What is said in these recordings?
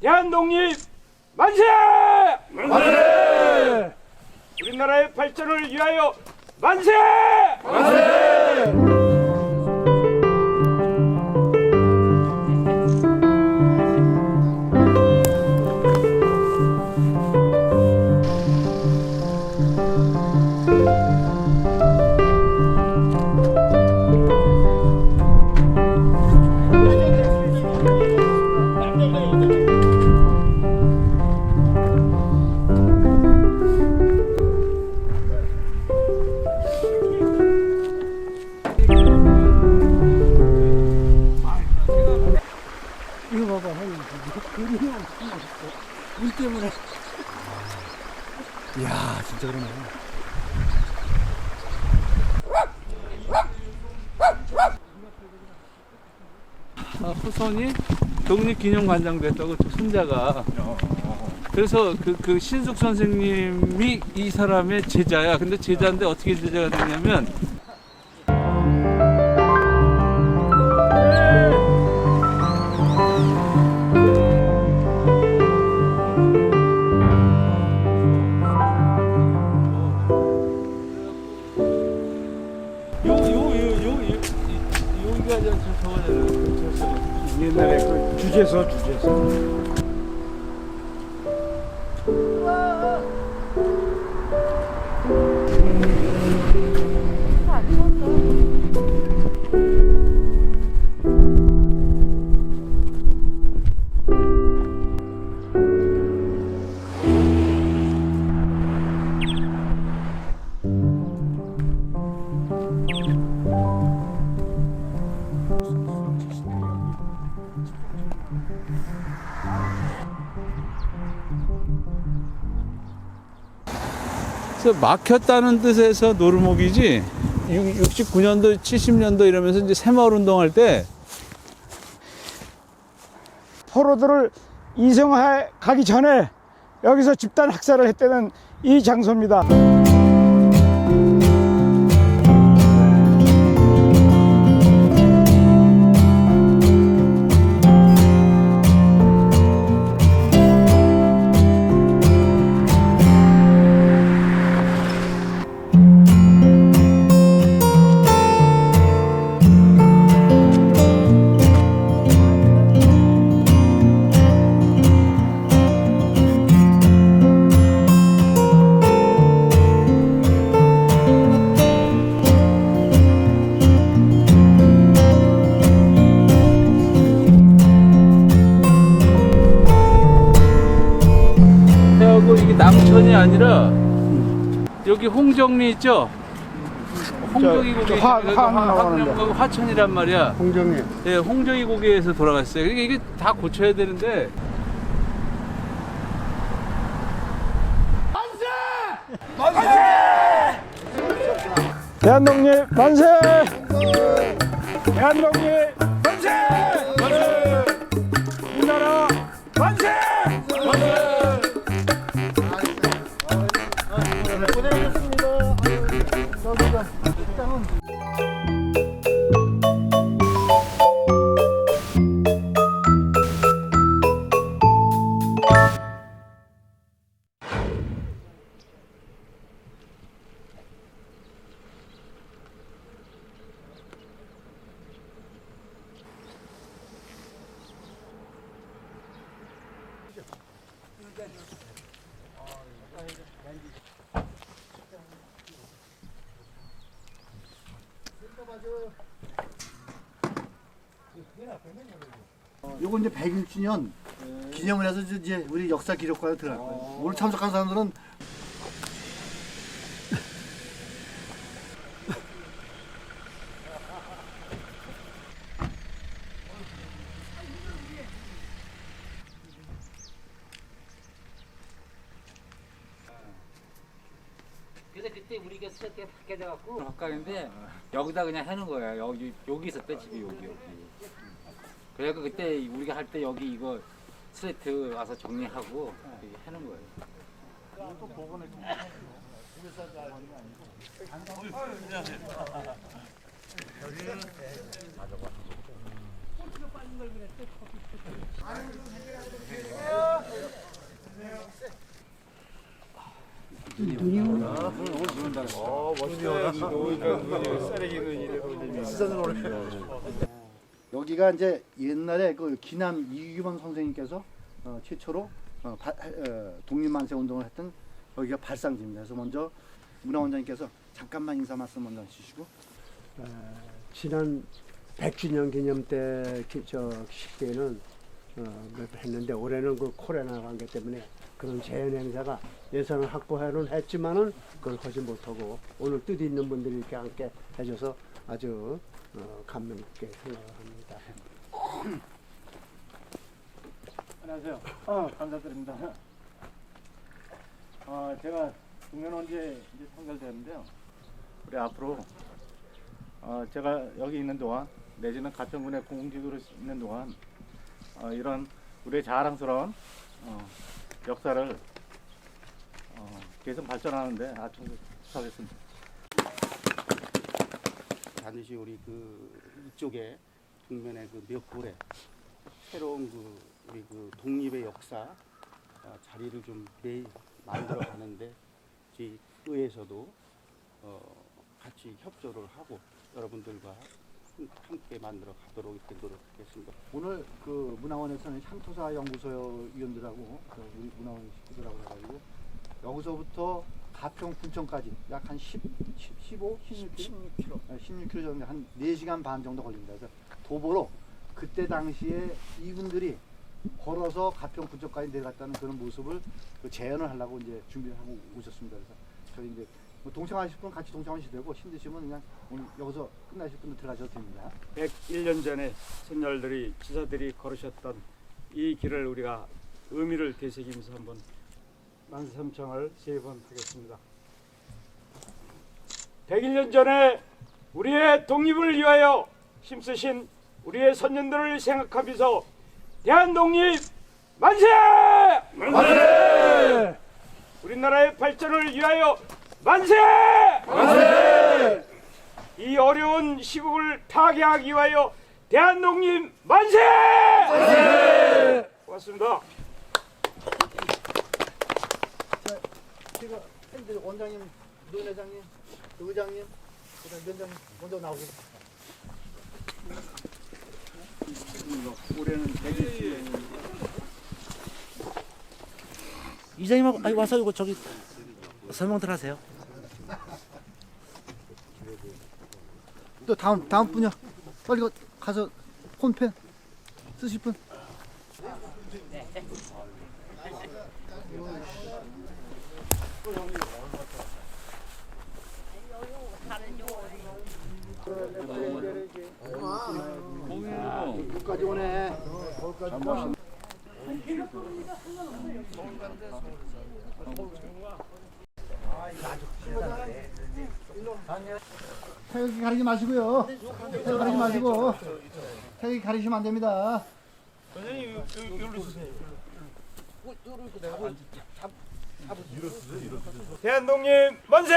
대한독립 만세! 만세! 우리나라의 발전을 위하여 만세! 이거 때문에. 이야, 진짜 그러네. 아, 후손이 독립기념관장 됐다고 저 손자가 그래서 그, 그 신숙 선생님이 이 사람의 제자야 근데 제자인데 어떻게 제자가 됐냐면 그래서 막혔다는 뜻에서 노르목이지 69년도 70년도 이러면서 이제 새마을 운동할 때 포로들을 이성화해 가기 전에 여기서 집단 학살을 했다는 이 장소입니다. 홍정리 있죠? 홍정이 저, 고개 화- 여기 화 나오는데. 화천하고 화천이란 말이야. 홍정리. 예, 홍정이 고개에서 돌아갔어요. 그러니까 이게 다 고쳐야 되는데 대한독립 만세! 대한독립 요거 이제 101주년 기념을 해서 이제 우리 역사 기록관에 들어갈 거예요. 오늘 참석한 사람들은 그래서 그때 우리가 수첩에 돼갖고 가까운데 여기다 그냥 해놓은 거야. 여기 여기 있었대 집이 여기 여기. 그래갖고 그때 우리가 할 때 여기 이거 슬레이트 와서 정리하고 해놓은 거예요. 여기가 이제 옛날에 그 기남 이규범 선생님께서 어, 최초로 어, 바- 어, 독립만세 운동을 했던 여기가 발상지입니다. 그래서 먼저 문화원장님께서 잠깐만 인사 말씀 먼저 해주시고. 지난 100주년 기념 때 기- 저 식대는 어, 했는데 올해는 그 코로나 관계 때문에 그런 재현 행사가 예산을 확보해는 했지만은 그걸 하지 못하고 오늘 뜻 있는 분들이 이렇게 함께 해줘서 아주 어, 감명 깊게 생각합니다. 안녕하세요. 어, 감사드립니다. 어, 제가 국면원제 이제 선결되는데요. 우리 앞으로 어, 제가 여기 있는 동안 내지는 가평군의 공직으로 있는 동안 어, 이런 우리의 자랑스러운 어, 역사를 어, 계속 발전하는데 아청하겠습니다. 반드시 우리 그 이쪽에 북면의 그몇 골에 새로운 그 우리 그 독립의 역사 아, 자리를 좀 내, 만들어 가는데 저희 의회에서도 어, 같이 협조를 하고 여러분들과 함- 함께 만들어 가도록 이렇게 노력하겠습니다. 오늘 그 문화원에서는 향토사 연구소 위원들하고 그 우리 문화원 식구들하고 해가지고 여기서부터 가평 군청까지 약 한 10, 10, 15, 16km, 16km 정도 한 4시간 반 정도 걸립니다. 그래서 도보로 그때 당시에 이분들이 걸어서 가평 군청까지 내려갔다는 그런 모습을 그 재현을 하려고 이제 준비를 하고 오셨습니다. 그래서 저희 이제 뭐 동참하실 분 같이 동참하셔도 되고 힘드시면 그냥 오늘 여기서 끝나실 분들 들어가셔도 됩니다. 101년 전에 선열들이 지사들이 걸으셨던 이 길을 우리가 의미를 되새기면서 한번 만삼청을 세 번 하겠습니다. 101년 전에 우리의 독립을 위하여 힘쓰신 우리의 선nhân 들을 생각하면서 대한 독립 만세! 만세! 우리나라의 발전을 위하여 만세! 만세! 이 어려운 시국을 타개하기 위하여 대한독립 만세! 만세! 고맙습니다. 제가 팬들 원장님, 노인 회장님, 의장님, 그다음 위원장님 먼저 나오세요. 올해는 120주년 이장님 아니 와서 이거 저기 설명들 하세요. 또 다음 다음 분이요. 빨리 가- 가서 폰펜 쓰실 분. 까지 오네. 태극기 가리지 마시고요. 태극기 가리지 마시고. 태극기 가리시면 안 됩니다. 대한독립 만세!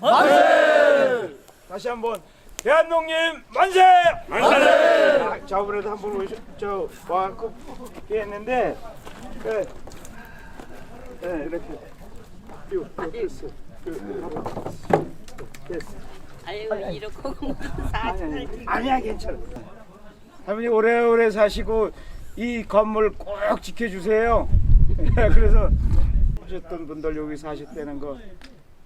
만세! 다시 한번 대한독립 만세! 만세! 저번에도 한번 오셔 저 와갖고 했는데 그 네, 이렇게 요, 요, 됐어. 그, 됐어. 아유 이렇게 사진을 아니야 괜찮아. 할머니 오래오래 사시고 이 건물 꼭 지켜주세요. 그래서 오셨던 분들 여기 사셨다는 거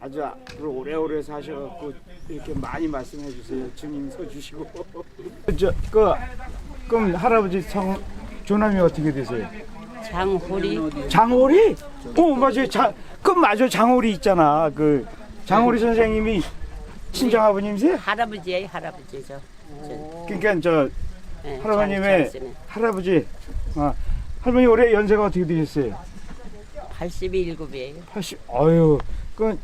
아주 앞으로 오래오래 사셔갖고 이렇게 많이 말씀해 주세요. 증인 서 주시고. 저그 그럼 할아버지 성 조남이 어떻게 되세요? 장호리 장호리? 어 맞아요. 장, 그 맞아 장호리 있잖아. 그 장호리 선생님이 친정 아버님이세요? 할아버지예요 할아버지 저. 그러니까 저 네, 할아버님의 장-. 할아버지, 아, 할머니 올해 연세가 어떻게 되셨어요? 87이에요 80. 아유, 그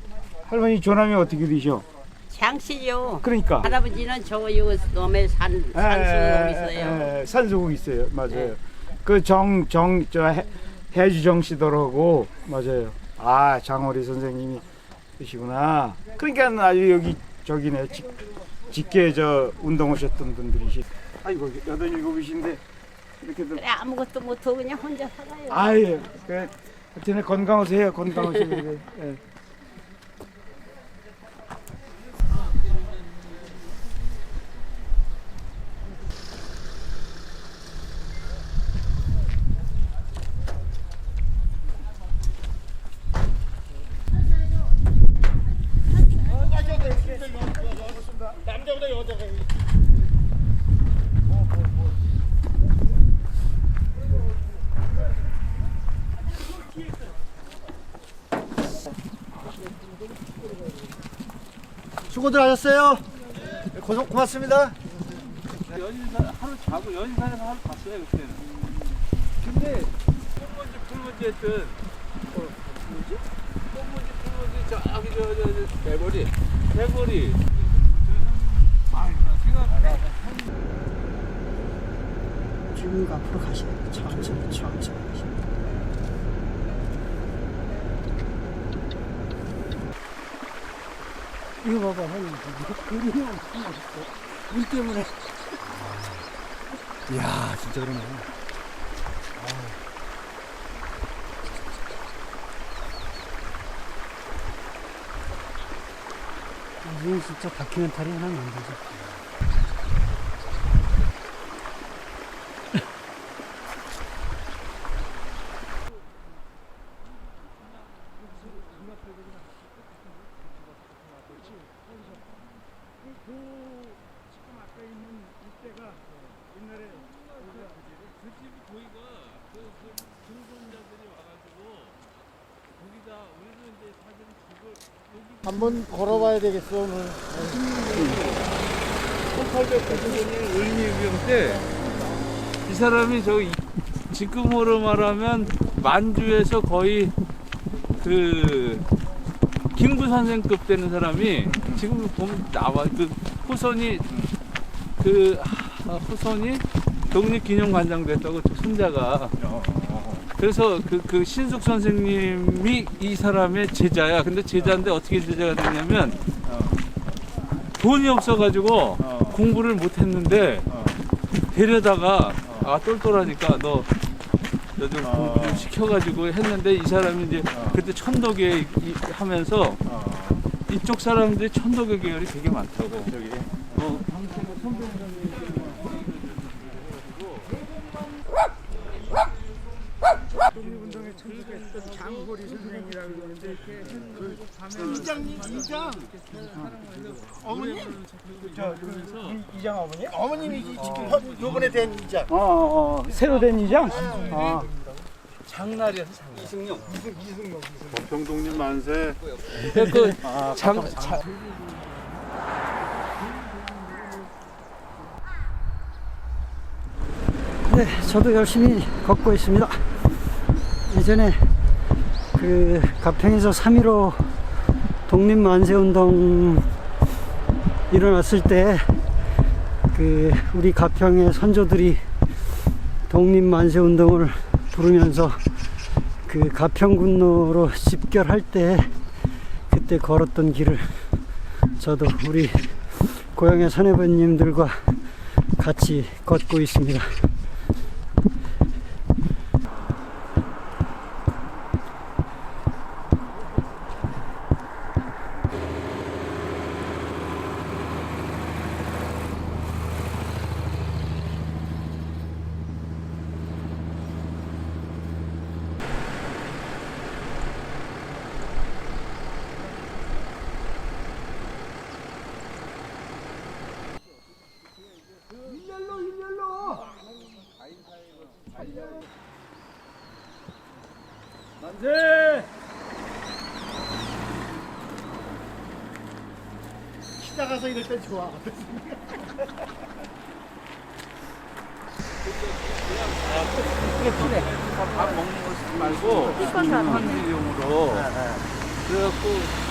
할머니 조남이 어떻게 되셔? 장씨죠 그러니까. 할아버지는 저요 넘에 산 산수 있어요 에, 에, 산소국 있어요. 맞아요. 네. 그 정 정 저 해주정 씨더라고 맞아요. 아 장호리 선생님이 계시구나. 그러니까 아주 여기 저기네 직, 직계 저 운동 오셨던 분들이시. 아이고 여덟 일곱이신데 이렇게들 그래 아무것도 못하고 그냥 혼자 살아요 아예 그 하여튼 건강하세요 건강하시고 예. 수고들 하셨어요. 고생 고맙습니다. 연산 하루 자고 연산에서 하루 봤어요 그때는. 근데 똥먼지 풀먼지 했던 어 뭐지? 똥먼지 풀먼지 저기 저저 대머리 대머리 지금 앞으로 가시면 천천히 천천히 이거 봐봐 형님. 그림이 엄청 멋있어 물 때문에. 이야 진짜 그러네. 이건 진짜 다큐멘터리 하나 만들자 한번 걸어봐야 되겠어 오늘. 1890년이 을미위병 때이 사람이 저기 지금으로 말하면 만주에서 거의 그 김구 선생급 되는 사람이 지금 보면 나와 그 후손이 그 하- 후손이 독립기념관장 됐다고 저 손자가 그래서 그, 그 신숙 선생님이 이 사람의 제자야. 근데 제자인데 어떻게 제자가 됐냐면 돈이 없어가지고 공부를 못했는데 데려다가 아 똘똘하니까 너 너좀 공부 좀 시켜가지고 했는데 이 사람이 이제 그때 천도계 이- 하면서 이쪽 사람들이 천도계 계열이 되게 많다고. 저기. 어, 이장 어머니? 어머님이 지금 현- 요번에 된 이장. 어, 어, 어. 새로 된 이장? 아, 장날이어서 장날. 이승용. 병동님 만세. 그 장, 장, 네, 저도 열심히 걷고 있습니다. 예전에 그 가평에서 3.15 독립만세운동 일어났을 때 그 우리 가평의 선조들이 독립만세운동을 부르면서 그 가평군로로 집결할 때 그때 걸었던 길을 저도 우리 고향의 선배님들과 같이 걷고 있습니다. 만세! 시다 가서 이럴 땐 좋아. 밥 먹는 거 쓰지 말고 한일용으로. 그래갖고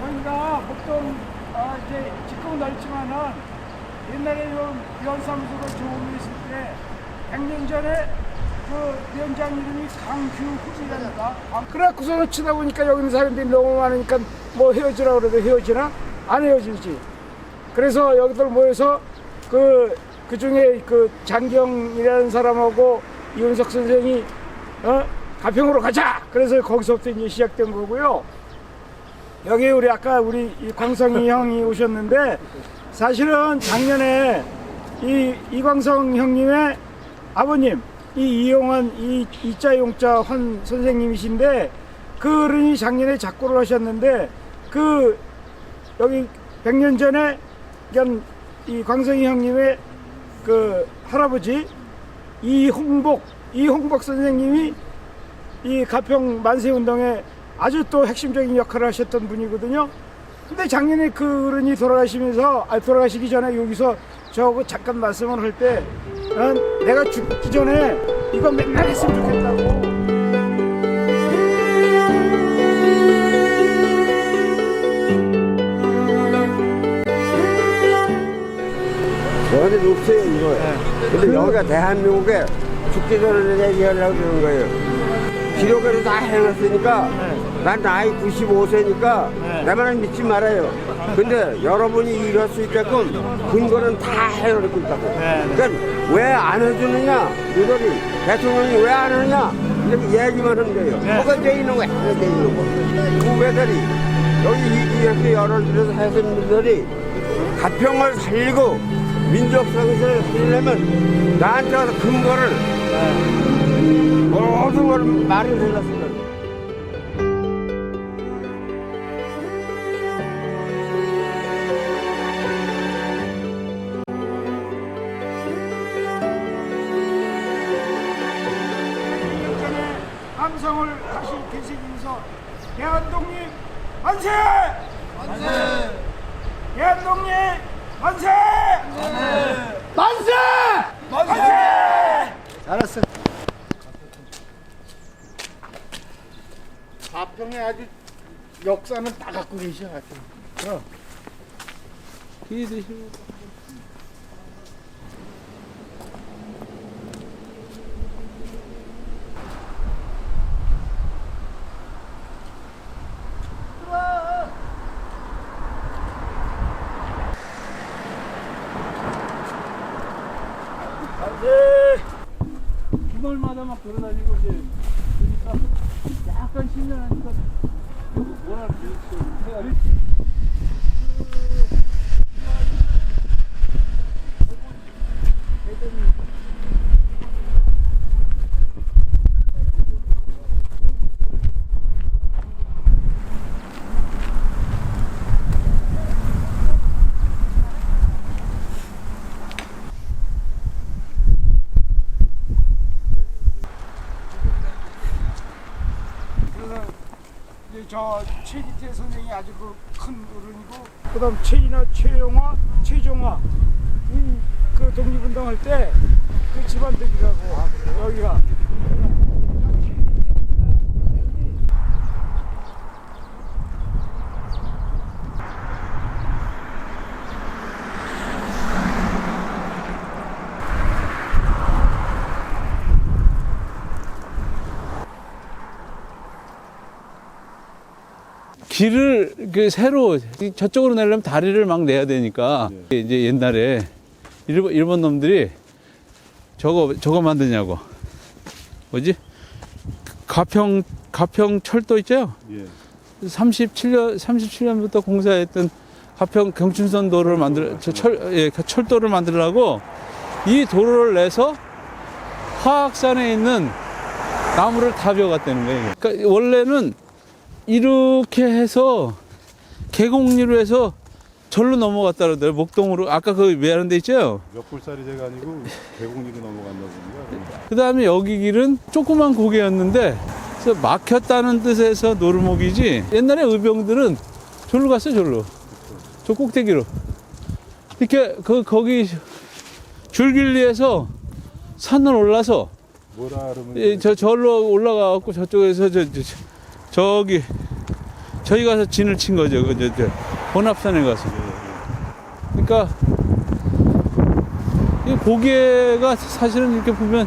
저희가 보통 아, 이제 지금은 넓지만은 옛날에 요 위원사무소가 조음이 있을 때 100년 전에 그 위원장 이름이 강규훈이랍니다. 아, 그래갖고서 치다 보니까 여기 있는 사람들이 너무 많으니까 뭐 헤어지라 그래도 헤어지나? 안 헤어지지. 그래서 여기들 모여서 그, 그 중에 그 장경이라는 사람하고 이윤석 선생이 어? 가평으로 가자! 그래서 거기서부터 이제 시작된 거고요. 여기 우리 아까 우리 이 광성이 형이 오셨는데 사실은 작년에 이 이광성 형님의 아버님 이 이용환 이 이자 용자 환 선생님이신데 그 어른이 작년에 작고를 하셨는데 그 여기 100년 전에 이 광성이 형님의 그 할아버지 이홍복 이홍복 선생님이 이 가평 만세 운동에 아주 또 핵심적인 역할을 하셨던 분이거든요. 근데 작년에 그 어른이 돌아가시면서 아 돌아가시기 전에 여기서 저하고 잠깐 말씀을 할 때 내가 죽기 전에 이거 맨날 했으면 좋겠다고. 여기는 없어요 이거 근데 여기가 대한민국에 죽기 전에 얘기하려고 그러는 거예요 기록에도 다 해놨으니까 난 나이 95세니까 내 말을 믿지 말아요. 근데 여러분이 이럴 수 있게끔 근거는 다 해놓고 있다고. 그러니까 왜 안 해주느냐? 너희들이 대통령이 왜 안 하느냐? 이렇게 얘기만 하는 거예요 뭐가 돼 있는 거야? 돼 있는 거. 후배들이 여기 이- 이렇게 여론들에서 하신 분들이 가평을 살리고 민족 정신을 살리려면 나한테 와서 근거를 모든 걸 말을 해놨습 함성을 다시 되새기면서 대한독립 만세! 만세! 대한독립 만세! 만세! 만세! 알았어. 가평에 아주 역사는 다 갖고 계셔 하여튼. 기회 되시면 주말마다 막 돌아다니고 이제 그러니까 약간 신나니까 뭐라 그러지? 그래서 이제 저 최기태 선생이 아주 그큰 어른이고 그다음 최인아, 최영화, 최종화 이그 독립운동할 때 그 집안들이라고 여기가 길을 그 새로 저쪽으로 내려면 다리를 막 내야 되니까 이제 옛날에 일본, 일본 놈들이 저거 저거 만드냐고. 뭐지? 가평 가평 철도 있죠? 37년 37년부터 공사했던 가평 경춘선 도로를 만들 저철 예, 그 철도를 만들려고 이 도로를 내서 화학산에 있는 나무를 다 베어갔다는 거예요. 그러니까 원래는 이렇게 해서 계곡리로 해서 절로 넘어갔다 그러더라고요. 목동으로 아까 그 외하는 데 있죠? 몇 불짜리제가 아니고 계곡리로 넘어간다고 그 다음에 여기 길은 조그만 고개였는데 그래서 막혔다는 뜻에서 노르목이지 옛날에 의병들은 절로 갔어요 절로 저 꼭대기로 이렇게 그 거기 줄길리에서 산을 올라서 뭐라 그러면 예, 저 절로 올라가 갖고 저쪽에서 저, 저 저 기 저희 가서 진을 친 거죠. 그 저 저, 혼합산에 가서. 그러니까 이 고개가 사실은 이렇게 보면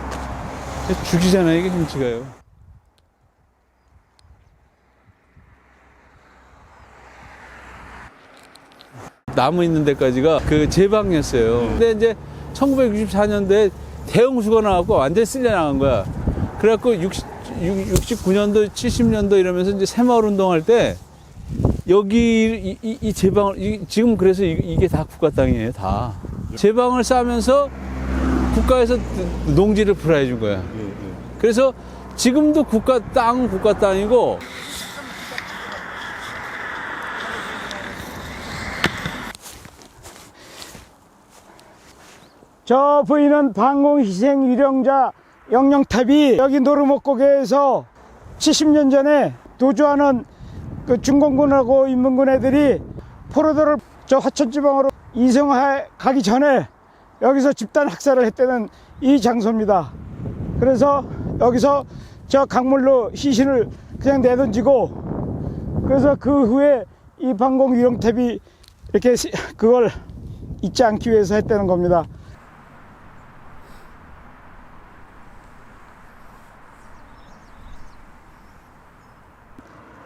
죽이잖아요. 이게 김치가요. 나무 있는 데까지가 그 제방이었어요. 근데 이제 1964년도에 대형수가 나왔고 완전히 쓸려 나간 거야. 그래갖고 60, 69년도, 70년도 이러면서 이제 새마을 운동할 때 여기 이, 이, 이 제방을 이, 지금 그래서 이, 게다 국가 땅이에요 다. 예. 제방을 싸면서 국가에서 농지를 풀어해 준 거야. 예, 예. 그래서 지금도 국가 땅은 국가 땅이고 저 부인은 방공 희생 유령자 영령탑이 여기 노르목고개에서 70년 전에 도주하는 그 중공군하고 인민군 애들이 포로들을 저 화천지방으로 이송해 가기 전에 여기서 집단 학살을 했다는 이 장소입니다. 그래서 여기서 저 강물로 시신을 그냥 내던지고 그래서 그 후에 이 방공 유령탑이 이렇게 시- 그걸 잊지 않기 위해서 했다는 겁니다.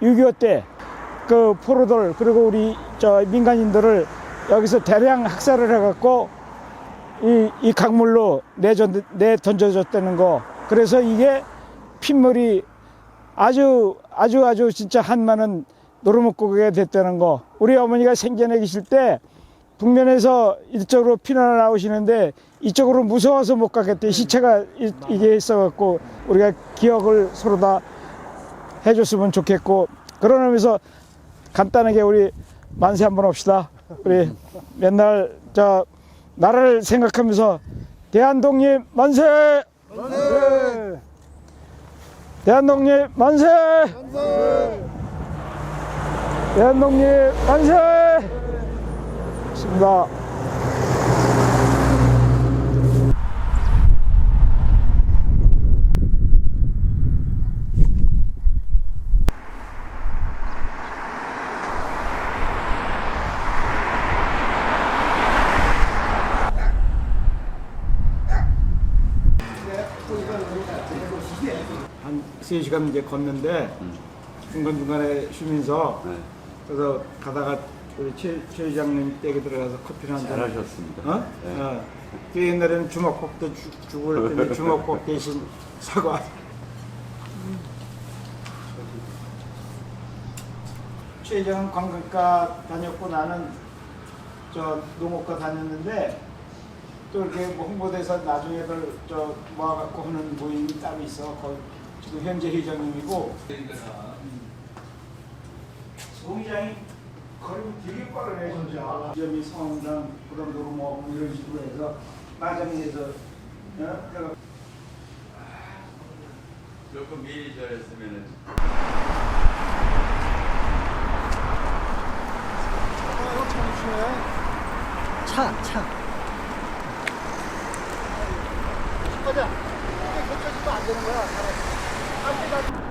6.25 때 그 포로들 그리고 우리 저 민간인들을 여기서 대량 학살을 해갖고 이, 이 강물로 내전, 내 던져졌다는 거. 그래서 이게 핏물이 아주 아주 아주 진짜 한많은 노르목고개가 됐다는 거. 우리 어머니가 생전에 계실 때 북면에서 이쪽으로 피난을 나오시는데 이쪽으로 무서워서 못 가겠대. 시체가 이, 이게 있어갖고 우리가 기억을 서로 다 해줬으면 좋겠고 그런 의미에서 간단하게 우리 만세 한번 합시다. 우리 맨날 저 나라를 생각하면서 대한독립 만세! 만세! 대한독립 만세! 대한독립 만세! 좋습니다. 한 3시간 이제 걷는데 중간중간에 쉬면서 그래서 가다가 우리 최, 최 회장님 댁에 들어가서 커피를 한잔 잘하셨습니다. 어? 어. 그 옛날에는 주먹밥도 주, 주고 그랬더니 주먹밥 대신 사과 최 회장은 관광가 다녔고 나는 저 농업과 다녔는데 또 이렇게 뭐 홍보대사 나중에들 저 모아갖고 하는 모임이 따로 있어. 거기 지금 현재 회장님이고. 송장이 걸음이 되게 빠르네 진짜. 점이 성당 그런 도로 뭐 이런 식으로 해서 마장에서 어? 내가 조금 미리 잘했으면은. 차, 차. 가자. 이게 겹쳐지면 안 되는 거야. 사람 이.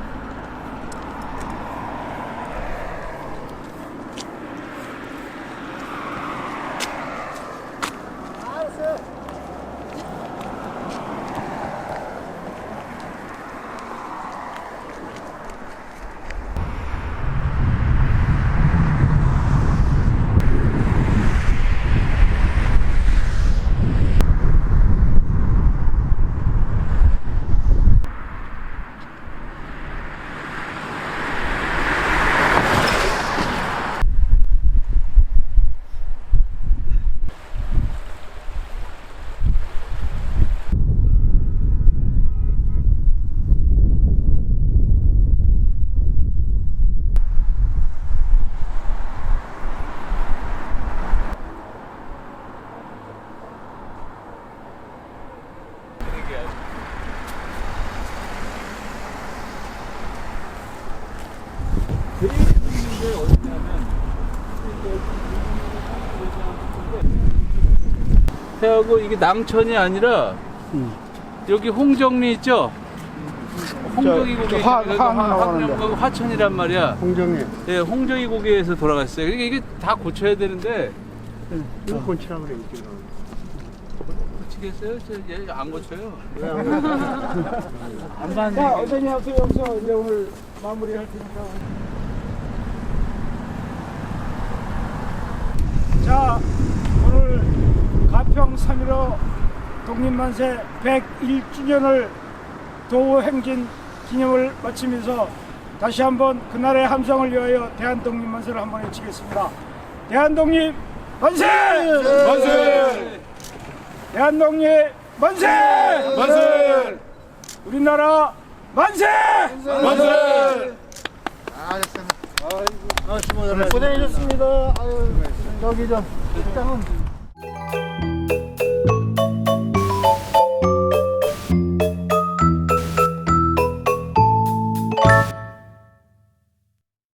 해하고 이게 낭천이 아니라 여기 홍정리 있죠? 홍정이 고개 저 화- 화 나오는데. 황령하고 화천이란 말이야. 홍정리. 예, 홍정이 고개에서 돌아갔어요. 그러니까 이게 다 고쳐야 되는데 이거 곤치라 그래, 지금. 고치겠어요? 저안 고쳐요. 안 자, 봤는데. 어떠니 하세요? 여기서 이제 오늘 마무리할 테니까. 자, 가평 3.15 독립만세 101주년을 도행진 기념을 마치면서 다시 한번 그날의 함성을 위하여 대한독립만세를 한번 외치겠습니다. 대한독립 만세! 만세! 대한독립 만세! 만세! 우리나라 만세! 만세! 고생하셨습니다. 아유, 저기 저 식당은